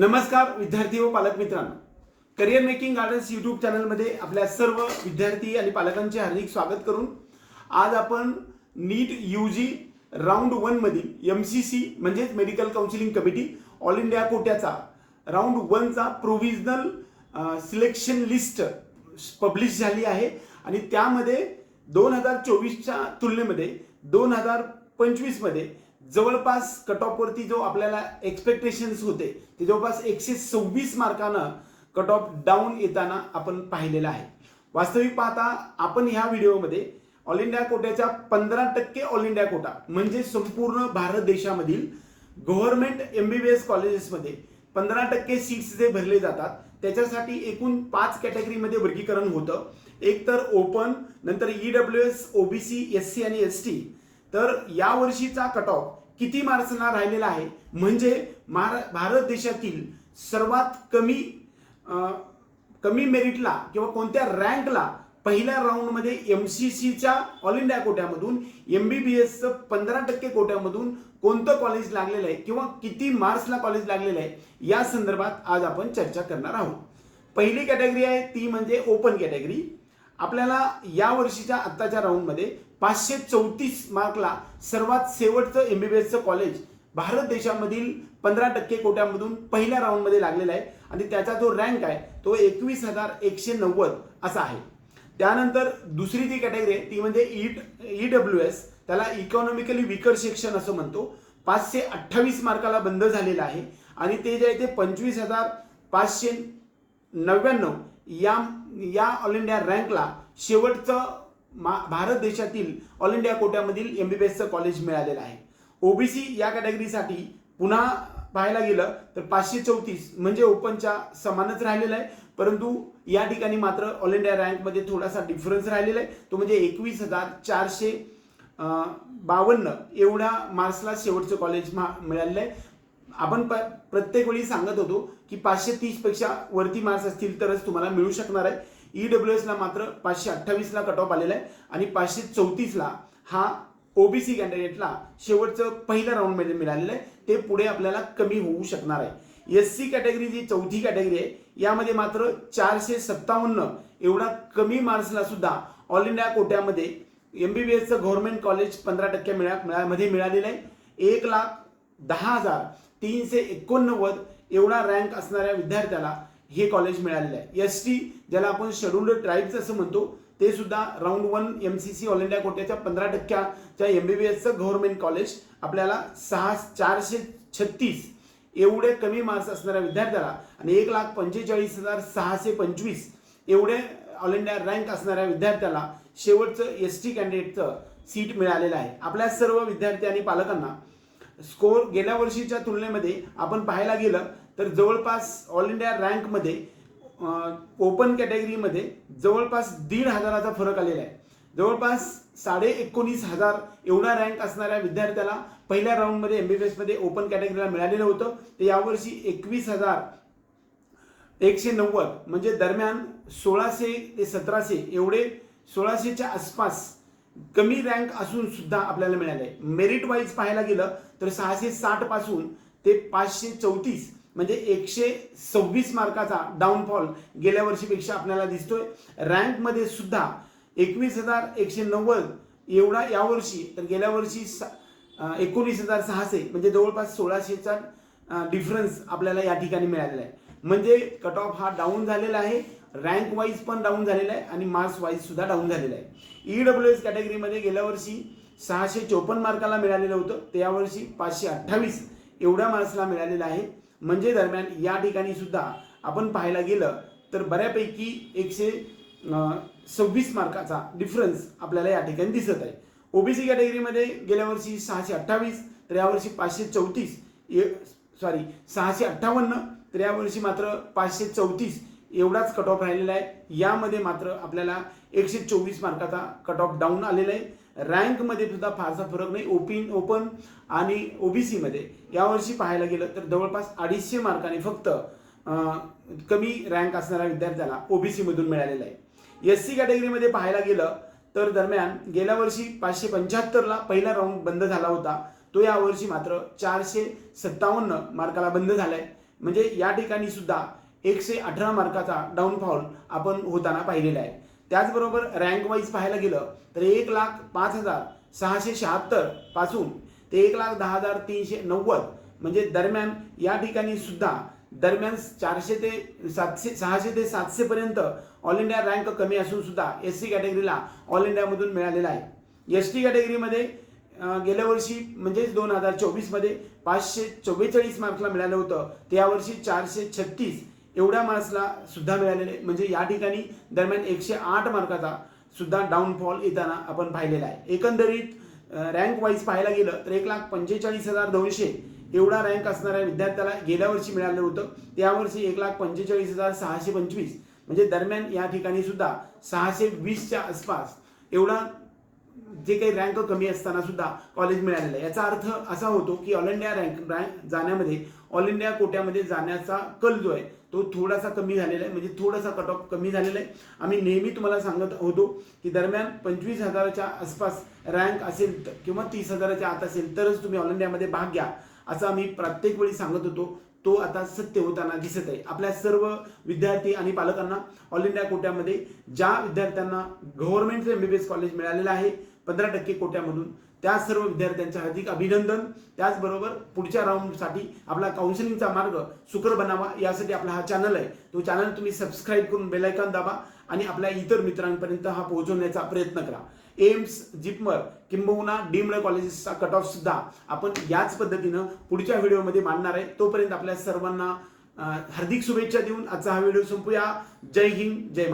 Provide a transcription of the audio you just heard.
नमस्कार विद्यार्थी व पालक मित्रांनो. करिअर मेकिंग गार्डन्स यूट्यूब चॅनलमध्ये आपल्या सर्व विद्यार्थी आणि पालकांचे हार्दिक स्वागत करून आज आपण नीट यू जी राऊंड वनमधील एम सी सी म्हणजेच medical counselling committee all India कोट्याचा round वनचा प्रोव्हिजनल सिलेक्शन लिस्ट पब्लिश झाली आहे. आणि त्यामध्ये दोन हजार चोवीसच्या तुलनेमध्ये दोन हजार पंचवीसमध्ये जवळपास कट ऑफवरती जो आपल्याला एक्सपेक्टेशन्स होते ते जवळपास एकशे सव्वीस मार्कानं कट ऑफ डाऊन येताना आपण पाहिलेलं आहे. वास्तविक पाहता आपण ह्या व्हिडिओमध्ये ऑल इंडिया कोट्याच्या पंधरा टक्के ऑल इंडिया कोटा म्हणजे संपूर्ण भारत देशामधील गव्हर्नमेंट एमबीबीएस कॉलेजेसमध्ये पंधरा टक्के सीट्स जे भरले जातात त्याच्यासाठी एकूण पाच कॅटेगरीमध्ये वर्गीकरण होतं. एक तर ओपन नंतर E W S OBC S C आणि एस टी तर या वर्षीचा कट ऑफ किती मार्क्सना राहिलेला आहे? म्हणजे महारा भारत देशातील सर्वात कमी आ, कमी मेरिटला किंवा कोणत्या रँकला पहिल्या राऊंडमध्ये एम सी सीच्या ऑल इंडिया कोट्यामधून एम बी बी एसचं पंधरा टक्के कोट्यामधून कोणतं कॉलेज लागलेलं आहे किंवा किती मार्क्सला कॉलेज लागलेलं आहे या संदर्भात आज आपण चर्चा करणार आहोत. पहिली कॅटेगरी आहे ती म्हणजे ओपन कॅटेगरी आपल्याला या वर्षीच्या आत्ताच्या राऊंडमध्ये पाचशे चौतीस मार्कला सर्वात शेवटचं एम बी बी एसचं कॉलेज भारत देशामधील पंधरा टक्के कोट्यामधून पहिल्या राऊंडमध्ये लागलेला आहे. आणि त्याचा जो रँक आहे तो एकवीस हजार एकशे नव्वद असा आहे. त्यानंतर दुसरी जी कॅटेगरी आहे ती म्हणजे ई ई डब्ल्यू एस त्याला इकॉनॉमिकली विकर सेक्शन असं म्हणतो. पाचशे अठ्ठावीस मार्काला बंद झालेलं आहे. आणि ते जे आहे ते पंचवीस हजार पाचशे नव्याण्णव या या ऑल इंडिया रँकला शेवटचं मा भारत देशातील ऑल इंडिया कोट्यामधील एम बी बी एसचं कॉलेज मिळालेलं आहे. ओबीसी या कॅटेगरीसाठी पुन्हा पाहायला गेलं तर पाचशे चौतीस म्हणजे ओपनच्या समानच राहिलेलं आहे. परंतु या ठिकाणी मात्र ऑल इंडिया रँकमध्ये थोडासा डिफरन्स राहिलेला आहे. तो म्हणजे एकवीस हजार चारशे बावन्न एवढ्या मार्क्सला शेवटचं कॉलेज मा मिळालेलं आहे. आपण प प्रत्येक वेळी सांगत होतो की पाचशे तीसपेक्षा वरती मार्क्स असतील तरच तुम्हाला मिळू शकणार आहे. ई डब्ल्यू एसला मात्र पाचशे अठ्ठावीसला कट ऑफ आलेला आहे आणि पाचशे चौतीसला हा ओबीसी कॅन्डिडेटला शेवटचं पहिलं राऊंडमध्ये मिळालेलं आहे. ते पुढे आपल्याला कमी होऊ शकणार आहे. एस सी कॅटेगरी जी चौथी कॅटेगरी आहे यामध्ये मात्र चारशे सत्तावन्न एवढा कमी मार्क्सला सुद्धा ऑल इंडिया कोट्यामध्ये एमबीबीएसचं गव्हर्नमेंट कॉलेज पंधरा टक्के मिळा मिळा- मध्ये मिळालेलं आहे. एक लाख दहा हजार तीनशे एकोणनव्वद एवढा रँक असणाऱ्या विद्यार्थ्याला हे कॉलेज मिळालेलं आहे. एस टी ज्याला आपण शेड्युल्ड ट्राईब्स असं म्हणतो ते सुद्धा round one M C C all India कोट्याच्या पंधरा टक्क्याच्या एम बी बी एसचं गव्हर्नमेंट कॉलेज आपल्याला सहा चारशे छत्तीस एवढे कमी मार्क्स असणाऱ्या विद्यार्थ्याला आणि एक लाख पंचेचाळीस हजार सहाशे पंचवीस एवढे ऑल इंडिया रँक असणाऱ्या विद्यार्थ्याला शेवटचं एस टी कॅन्डिडेटचं सीट मिळालेलं आहे. आपल्या सर्व विद्यार्थी आणि पालकांना स्कोर गेल्या वर्षीच्या तुलनेमध्ये आपण पाहायला गेलं तर जवळपास ऑल इंडिया रँकमध्ये ओपन कॅटेगरीमध्ये जवळपास दीड हजाराचा फरक आलेला आहे. जवळपास साडे एकोणीस हजार एवढा रँक असणाऱ्या विद्यार्थ्याला पहिल्या राऊंडमध्ये एम बी एसमध्ये ओपन कॅटेगरीला मिळालेलं होतं. ते यावर्षी एकवीस हजार एकशे नव्वद म्हणजे दरम्यान सोळाशे ते सतराशे एवढे सोळाशेच्या आसपास कमी रँक असून सुद्धा आपल्याला मिळाले आहे मेरिट वाईज पाहायला गेलं तर सहाशे साठपासून ते पाचशे चौतीस म्हणजे एकशे सव्वीस मार्काचा डाऊनफॉल गेल्या वर्षीपेक्षा आपल्याला दिसतोय. रँकमध्ये सुद्धा एकवीस हजार एकशे नव्वद एवढा यावर्षी तर गेल्या वर्षी सा- एकोणीस हजार सहाशे म्हणजे जवळपास सोळाशेचा डिफरन्स आपल्याला या ठिकाणी मिळालेला आहे. म्हणजे कट ऑफ हा डाऊन झालेला आहे. रँक वाईज पण डाऊन झालेला आहे आणि मार्क्स वाईज सुद्धा डाऊन झालेला आहे. ई डब्ल्यू एस कॅटेगरीमध्ये गेल्या वर्षी सहाशे चोपन्न मार्काला मिळालेलं होतं. ते यावर्षी पाचशे अठ्ठावीस एवढ्या मार्क्सला मिळालेलं आहे. म्हणजे दरम्यान या ठिकाणी सुद्धा आपण पाहायला गेलं तर बऱ्यापैकी एकशे सव्वीस मार्काचा डिफरन्स आपल्याला या ठिकाणी दिसत आहे. ओबीसी कॅटेगरीमध्ये गेल्या वर्षी सहाशे अठ्ठावीस तर यावर्षी पाचशे चौतीस. सॉरी सहाशे अठ्ठावन्न तर यावर्षी मात्र पाचशे चौतीस. एवढाच कट ऑफ राहिलेला आहे. यामध्ये मात्र आपल्याला एकशे चोवीस मार्काचा कट ऑफ डाऊन आलेला आहे. रँकमध्ये सुद्धा फारसा फरक नाही. ओपिन ओपन आणि ओबीसीमध्ये यावर्षी पाहायला गेलं तर जवळपास अडीचशे मार्काने फक्त कमी रँक असणाऱ्या विद्यार्थ्याला ओबीसीमधून मिळालेला आहे. एस सी कॅटेगरीमध्ये पाहायला गेलं तर दरम्यान गेल्या वर्षी पाचशे पंच्याहत्तरला पहिला राऊंड बंद झाला होता. तो यावर्षी मात्र चारशे सत्तावन्न मार्काला बंद झाला आहे म्हणजे या ठिकाणी सुद्धा एकशे अठरा मार्काचा डाऊनफॉल आपण होताना पाहिलेला आहे. त्याचबरोबर रँक वाईज पाहायला गेलं तर एक लाख पाच हजार सहाशे शहात्तरपासून ते एक लाख दहा हजार तीनशे नव्वद म्हणजे दरम्यान या ठिकाणी सुद्धा दरम्यान चारशे ते सातशे सहाशे ते सातशे पर्यंत ऑल इंडिया रँक कमी असून सुद्धा एस सी कॅटेगरीला ऑल इंडियामधून मिळालेला आहे. एस टी कॅटेगरीमध्ये गेल्या वर्षी म्हणजेच दोन हजार चोवीसमध्ये पाचशे चव्वेचाळीस मार्क्सला मिळालं होतं. त्यावर्षी चारशे छत्तीस एवढ्या मार्क्सला सुद्धा मिळालेले म्हणजे या ठिकाणी दरम्यान एकशे आठ मार्काचा सुद्धा डाऊनफॉल येताना आपण पाहिलेला आहे. एकंदरीत रँक वाईज पाहायला गेलं तर एक लाख पंचेचाळीस हजार दोनशे एवढा रँक असणाऱ्या विद्यार्थ्याला गेल्या वर्षी मिळालं होतं. त्यावर्षी एक लाख पंचेचाळीस हजार सहाशे पंचवीस. म्हणजे दरम्यान या ठिकाणी सुद्धा सहाशे वीसच्या आसपास एवढा जे काही रँक कमी असताना सुद्धा कॉलेज मिळालेलं आहे. याचा अर्थ असा होतो की ऑल इंडिया रँक रँक जाण्यामध्ये ऑल इंडिया कोट्यामध्ये जाण्याचा कल जो आहे तो थोडासा कमी झालेला आहे. म्हणजे थोडासा कट ऑफ कमी झालेला आहे. आम्ही नेहमी तुम्हाला सांगत होतो की दरम्यान पंचवीस हजाराच्या आसपास रँक असेल तर- किंवा तीस हजाराच्या आत असेल तरच तुम्ही ऑल इंडियामध्ये भाग घ्या असं आम्ही प्रत्येक वेळी सांगत होतो. तो आता सत्य होताना दिसत आहे. आपल्या सर्व विद्यार्थी आणि पालकांना ऑल इंडिया कोट्यामध्ये ज्या विद्यार्थ्यांना गव्हर्मेंटचं M B B S college मिळालेलं आहे पंधरा टक्के कोट्यामधून त्या सर्व विद्यार्थ्यांचे हार्दिक अभिनंदन. त्याचबरोबर पुढच्या राऊंडसाठी आपला काउन्सिलिंगचा मार्ग सुकर बनावा यासाठी आपला हा चॅनल आहे. तो चॅनल तुम्ही सबस्क्राईब करून बेलायकॉन दाबा आणि आपल्या इतर मित्रांपर्यंत हा पोहोचवण्याचा प्रयत्न करा. एम्स जिपमर किंबहुना डीम्ड कॉलेजेसचा कट ऑफ सुद्धा आपण याच पद्धतीनं पुढच्या व्हिडिओमध्ये मांडणार आहे. तोपर्यंत आपल्या सर्वांना हार्दिक शुभेच्छा देऊन आजचा हा व्हिडिओ संपूया. जय हिंद जय